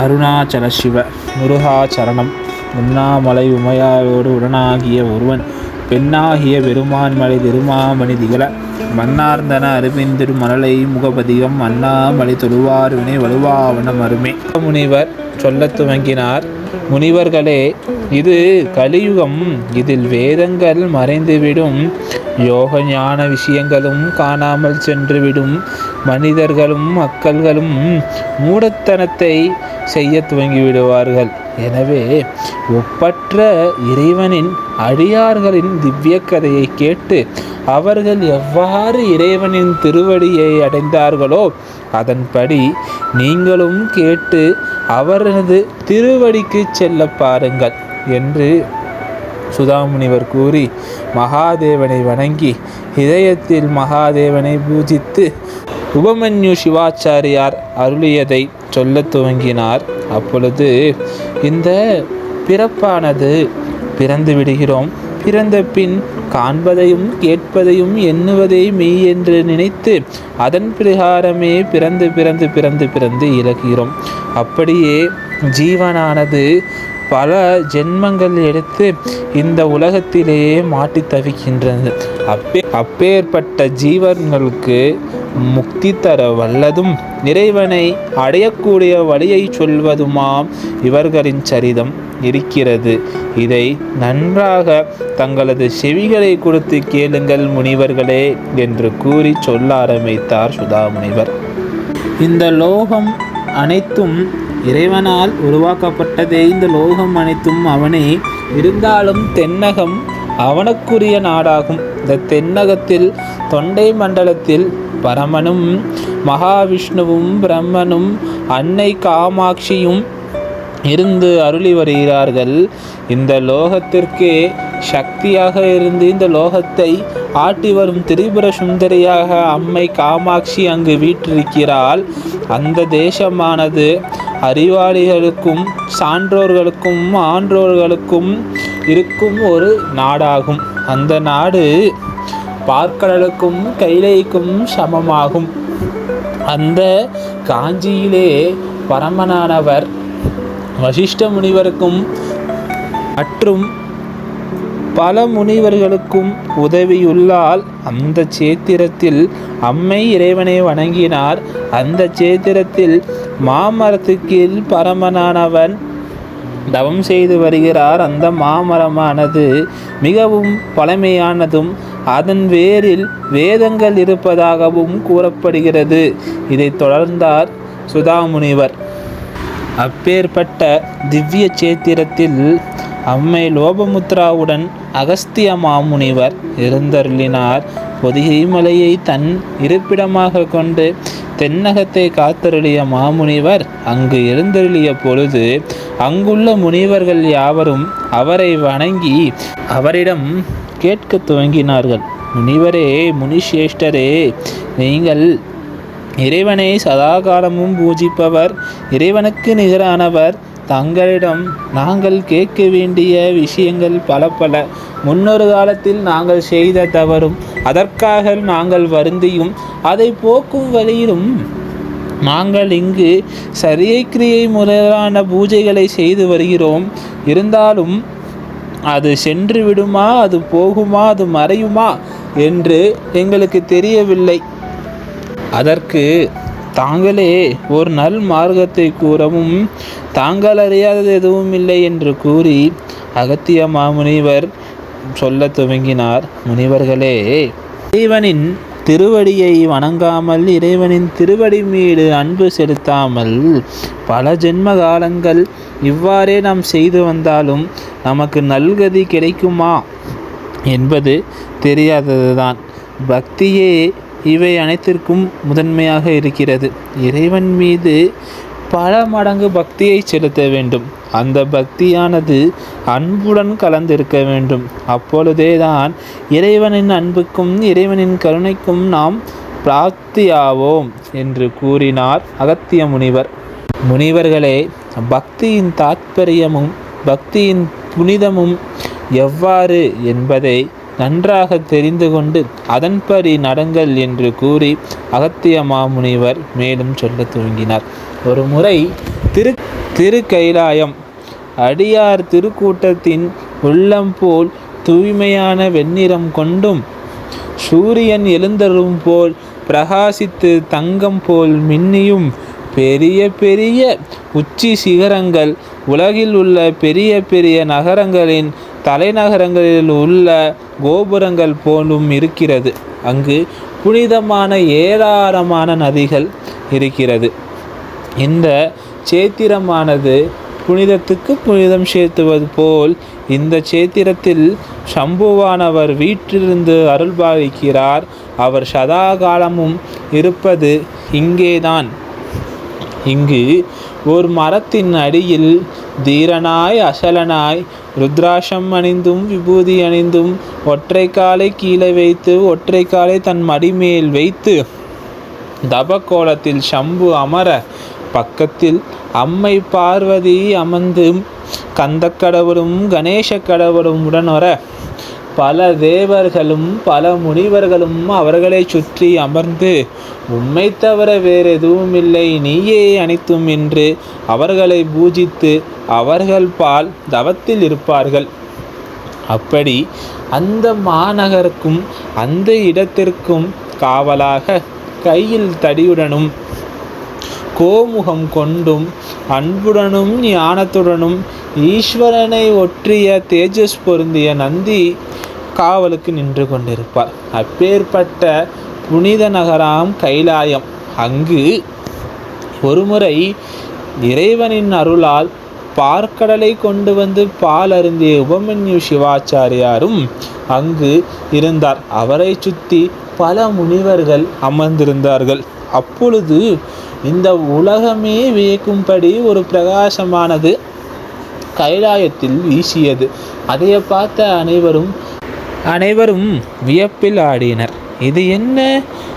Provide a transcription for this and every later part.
அருணாச்சல சிவ முருகாச்சரணம். உண்ணாமலை உமையாரோடு உடனாகிய ஒருவன் பெண்ணாகிய பெருமான்மலை திருமாமணி திகழ மன்னார்ந்தன அருவிந்திரு மணலை முகபதிகம் அண்ணாமலை தொழுவார் வினை வலுவாவனம் அருமே முனிவர் சொல்லத் துவங்கினார் முனிவர்களே இது கலியுகம். இதில் வேதங்கள் மறைந்துவிடும். யோக ஞான விஷயங்களும் காணாமல் சென்றுவிடும். மனிதர்களும் மக்கள்களும் மூடத்தனத்தை செய்ய துவங்கிவிடுவார்கள். எனவே ஒப்பற்ற இறைவனின் அடியார்களின் திவ்ய கதையை கேட்டு அவர்கள் எவ்வாறு இறைவனின் திருவடியை அடைந்தார்களோ அதன்படி நீங்களும் கேட்டு அவரது திருவடிக்கு செல்ல பாருங்கள் என்று சுதாமுனிவர் கூறி மகாதேவனை வணங்கி இதயத்தில் மகாதேவனை பூஜித்து உபமன்யு சிவாச்சாரியார் அருளியதை சொல்லத் துவங்கினார். அப்பொழுது இந்த பிறப்பானது பிறந்து விடுகிறோம். பிறந்த பின் காண்பதையும் கேட்பதையும் எண்ணுவதை மெய் என்று நினைத்து அதன் பிரகாரமே பிறந்து பிறந்து பிறந்து பிறந்து இறக்கிறோம் அப்படியே ஜீவனானது பல ஜென்மங்கள் எடுத்து இந்த உலகத்திலேயே மாட்டி தவிக்கின்றது. அப்பே அப்பேற்பட்ட ஜீவன்களுக்கு முக்தி தர வல்லதும் இறைவனை அடையக்கூடிய வழியை சொல்வதுமாம் இவர்களின் சரிதம் இருக்கிறது. இதை நன்றாக தங்களது செவிகளை கொடுத்து கேளுங்கள் முனிவர்களே என்று கூறி சொல்ல ஆரம்பித்தார் சுதா முனிவர் இந்த லோகம் அனைத்தும் இறைவனால் உருவாக்கப்பட்டதே இந்த லோகம் அனைத்தும் அவனே. இருந்தாலும் தென்னகம் அவனுக்குரிய நாடாகும். இந்த தென்னகத்தில் தொண்டை மண்டலத்தில் பரமனும் மகாவிஷ்ணுவும் பிரம்மனும் அன்னை காமாட்சியும் இருந்து அருளி வருகிறார்கள். இந்த லோகத்திற்கே சக்தியாக இருந்து இந்த லோகத்தை ஆட்டி வரும் திரிபுர சுந்தரியாக அம்மை காமாட்சி அங்கு வீற்றிருக்கிறாள். அந்த தேசமானது அறிவாளிகளுக்கும் சான்றோர்களுக்கும் ஆன்றோர்களுக்கும் இருக்கும் ஒரு நாடாகும். அந்த நாடு பார்க்கடலுக்கும் கைலைக்கும் சமமாகும். அந்த காஞ்சியிலே பரமனானவர் வசிஷ்ட முனிவருக்கும் மற்றும் பல முனிவர்களுக்கும் உதவியுள்ளால் அந்த சேத்திரத்தில் அம்மை இறைவனை வணங்கினார். அந்த சேத்திரத்தில் மாமரத்துக்கீழ் பரமனானவன் தவம் செய்து வருகிறார். அந்த மாமரமானது மிகவும் பழமையானதும் அதன் வேரில் வேதங்கள் இருப்பதாகவும் கூறப்படுகிறது. இதை தொடர்ந்தார் சுதாமுனிவர். அப்பேற்பட்ட திவ்ய சேத்திரத்தில் அம்மை லோபமுத்ராவுடன் அகஸ்திய மாமுனிவர் இருந்தருளினார் பொதிகை மலையை தன் இருப்பிடமாக கொண்டு தென்னகத்தை காத்தருளிய மாமுனிவர் அங்கு இருந்தருளிய பொழுது அங்குள்ள முனிவர்கள் யாவரும் அவரை வணங்கி அவரிடம் கேட்க துவங்கினார்கள். முனிவரே முனிசேஷ்டரே நீங்கள் இறைவனை சதாகாலமும் பூஜிப்பவர் இறைவனுக்கு நிகரானவர் தங்களிடம் நாங்கள் கேட்க வேண்டிய விஷயங்கள் பல பல. முன்னொரு காலத்தில் நாங்கள் செய்த தவறும் அதற்காக நாங்கள் வருந்தியும் அதை போக்கும் வழியிலும் நாங்கள் இங்கு சரியை கிரியை முறையான பூஜைகளை செய்து வருகிறோம். இருந்தாலும் அது சென்று விடுமா அது போகுமா அது மறையுமா என்று எங்களுக்கு தெரியவில்லை. அதற்கு தாங்களே ஒரு நல் மார்க்கத்தை கூறவும் தாங்கள் அறியாதது எதுவும் இல்லை என்று கூறி அகத்திய மாமுனிவர் சொல்ல துவங்கினார். முனிவர்களே இறைவனின் திருவடியை வணங்காமல் இறைவனின் திருவடி மீது அன்பு செலுத்தாமல் பல ஜென்ம காலங்கள் இவ்வாறே நாம் செய்து வந்தாலும் நமக்கு நல்கதி கிடைக்குமா என்பது தெரியாததுதான். பக்தியே இவை அனைத்திற்கும் முதன்மையாக இருக்கிறது. இறைவன் மீது பல மடங்கு பக்தியை செலுத்த வேண்டும். அந்த பக்தியானது அன்புடன் கலந்திருக்க வேண்டும். அப்பொழுதேதான் இறைவனின் அன்புக்கும் இறைவனின் கருணைக்கும் நாம் பிராப்தியாவோம் என்று கூறினார் அகத்திய முனிவர். முனிவர்களே பக்தியின் தாத்பரியமும் பக்தியின் புனிதமும் எவ்வாறு என்பதை நன்றாக தெரிந்து கொண்டு அதன்படி நடங்கள் என்று கூறி அகத்திய மாமுனிவர் மேலும் சொல்ல துவங்கினார். ஒரு முறை திரு திருக்கைலாயம் அடியார் திருக்கூட்டத்தின் உள்ளம் போல் தூய்மையான வெண்ணிறம் கொண்டும் சூரியன் எழுந்தரும் போல் பிரகாசித்து தங்கம் போல் மின்னியும் பெரிய பெரிய உச்சி சிகரங்கள் உலகில் உள்ள பெரிய பெரிய நகரங்களின் தலைநகரங்களில் உள்ள கோபுரங்கள் போலும் இருக்கிறது. அங்கு புனிதமான ஏராளமான நதிகள் இருக்கிறது. இந்த சேத்திரமானது புனிதத்துக்கு புனிதம் சேர்த்துவது போல் இந்த சேத்திரத்தில் சம்புவானவர் வீட்டிலிருந்து அருள்பாலிக்கிறார். அவர் சதா காலமும் இருப்பது இங்கேதான். இங்கு ஒரு மரத்தின் அடியில் தீரனாய் அசலனாய் ருத்ராஷம் அணிந்தும் விபூதி அணிந்தும் ஒற்றை காலை கீழே வைத்து ஒற்றை காலை தன் மடிமேல் வைத்து தபக்கோலத்தில் சம்பு அமர பக்கத்தில் அம்மை பார்வதி அமர்ந்து கந்தக்கடவுளும் கணேச கடவுளும் உடனொர பல தேவர்களும் பல முனிவர்களும் அவர்களை சுற்றி அமர்ந்து உம்மை தவிர வேறு எதுவும் இல்லை நீயே அனைத்தும் என்று அவர்களை பூஜித்து அவர்கள் பால் தவத்தில் இருப்பார்கள். அப்படி அந்த மாநகருக்கும் அந்த இடத்திற்கும் காவலாக கையில் தடியுடனும் கோமுகம் கொண்டும் அன்புடனும் ஞானத்துடனும் ஈஸ்வரனை ஒற்றிய தேஜஸ் பொருந்திய நந்தி காவலுக்கு நின்று கொண்டிருப்பார். அப்பேற்பட்ட புனித நகராம் கைலாயம். அங்கு ஒருமுறை இறைவனின் அருளால் பார்க்கடலை கொண்டு வந்து பால் அருந்திய உபமன்யு சிவாச்சாரியாரும் அங்கு இருந்தார். அவரை சுற்றி பல முனிவர்கள் அமர்ந்திருந்தார்கள். அப்பொழுது இந்த உலகமே வியக்கும்படி ஒரு பிரகாசமானது கைலாயத்தில் வீசியது. அதைய பார்த்த அனைவரும் அனைவரும் வியப்பில் ஆடினர். இது என்ன?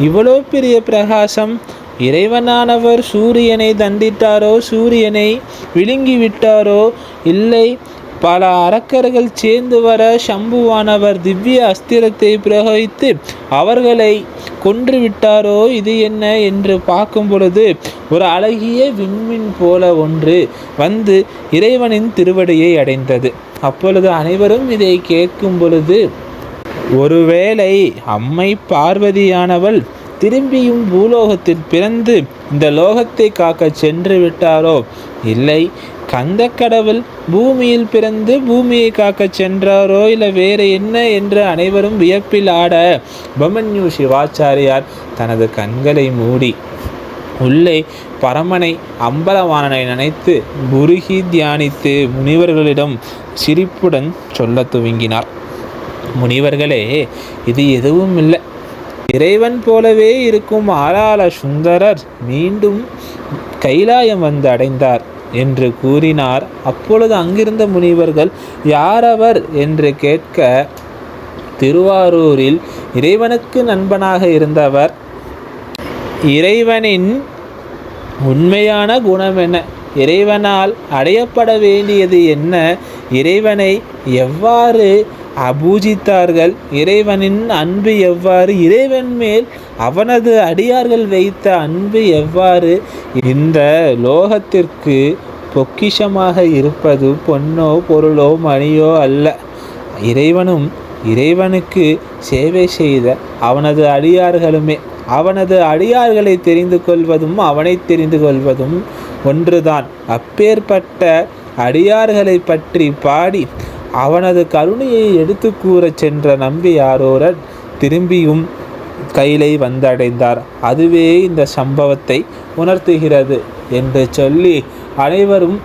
இவ்வளோ பெரிய பிரகாசம். இறைவனானவர் சூரியனை தண்டித்தாரோ சூரியனை விழுங்கி விட்டாரோ இல்லை. பல அரக்கர்கள் சேர்ந்து வர சம்புவானவர் திவ்ய அஸ்திரத்தை பிரயோகித்து அவர்களை கொன்று விட்டாரோ இது என்ன என்று பார்க்கும் பொழுது ஒரு அழகிய விண்மின் போல ஒன்று வந்து இறைவனின் திருவடியை அடைந்தது. அப்பொழுது அனைவரும் இதை கேட்கும் பொழுது ஒருவேளை அம்மை பார்வதியானவள் திரும்பியும் பூலோகத்தில் பிறந்து இந்த லோகத்தை காக்க சென்று விட்டாரோ? இல்லை. கந்த கடவுள் பூமியில் பிறந்து பூமியை காக்க சென்றாரோ இல்லை வேறு என்ன என்று அனைவரும் வியப்பில் ஆட பமன்யு சிவாச்சாரியார் தனது கண்களை மூடி உள்ளே பரமனை அம்பலவாணனை நினைத்து குருகி தியானித்து முனிவர்களிடம் சிரிப்புடன் சொல்ல துவங்கினார். முனிவர்களே இது எதுவும் இல்லை. இறைவன் போலவே இருக்கும் ஆளாள சுந்தரர் மீண்டும் கைலாயம் வந்து அடைந்தார் என்று கூறினார். அப்பொழுது அங்கிருந்த முனிவர்கள் யாரவர் என்று கேட்க திருவாரூரில் இறைவனுக்கு நண்பனாக இருந்தவர். இறைவனின் உண்மையான குணம் என்ன? இறைவனால் அடையப்பட வேண்டியது என்ன? இறைவனை எவ்வாறு அபூஜித்தார்கள். இறைவனின் அன்பு எவ்வாறு? இறைவன் மேல் அவனது அடியார்கள் வைத்த அன்பு எவ்வாறு? இந்த லோகத்திற்கு பொக்கிஷமாக இருப்பது பொன்னோ பொருளோ மணியோ அல்ல. இறைவனும் இறைவனுக்கு சேவை செய்த அவனது அடியார்களுமே. அவனது அடியார்களை தெரிந்து கொள்வதும் அவனை தெரிந்து கொள்வதும் ஒன்றுதான். அப்பேற்பட்ட அடியார்களை பற்றி பாடி அவனது கருணையை எடுத்து கூறச் சென்ற நம்பியாரோரர் திரும்பியும் கையிலை வந்தடைந்தார். அதுவே இந்த சம்பவத்தை உணர்த்துகிறது என்று சொல்லி அனைவரும்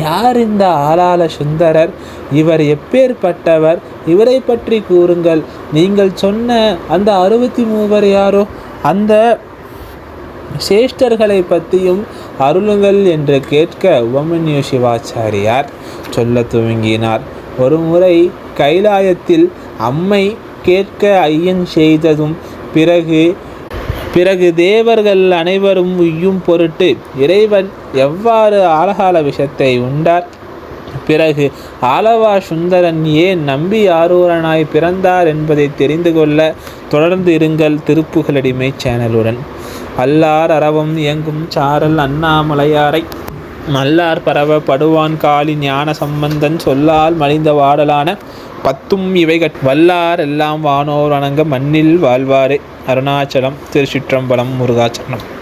யார் இந்த ஆளாள சுந்தரர்? இவர் எப்பேற்பட்டவர்? இவரை பற்றி கூறுங்கள். நீங்கள் சொன்ன அந்த அறுபத்தி மூவர் யாரோ? அந்த சேஷ்டர்களை பற்றியும் அருளுங்கள் என்று கேட்க உபமன்யு சிவாச்சாரியார் சொல்ல துவங்கினார். ஒருமுறை கைலாயத்தில் அம்மை கேட்க ஐயன் செய்ததும் பிறகு பிறகு தேவர்கள் அனைவரும் உய்யும் பொருட்டு இறைவன் எவ்வாறு ஆலகால விஷத்தை உண்டார்? பிறகு ஆலவா சுந்தரன் ஏன் நம்பி ஆரூரனாய் பிறந்தார் என்பதை தெரிந்து கொள்ள தொடர்ந்து இருங்கள் திருப்புகழடிமை சேனலுடன். அல்லார் அரவம் இயங்கும் சாரல் அண்ணாமலையாரை நல்லார் பரவ படுவான் காளி ஞான சம்பந்தன் சொல்லால் மலிந்த வாடலான பத்தும் இவைகட் வல்லார் எல்லாம் வானோர் வணங்க மண்ணில் வாழ்வாரே. அருணாச்சலம் திருச்சிற்றம்பலம் முருகாச்சரணம்.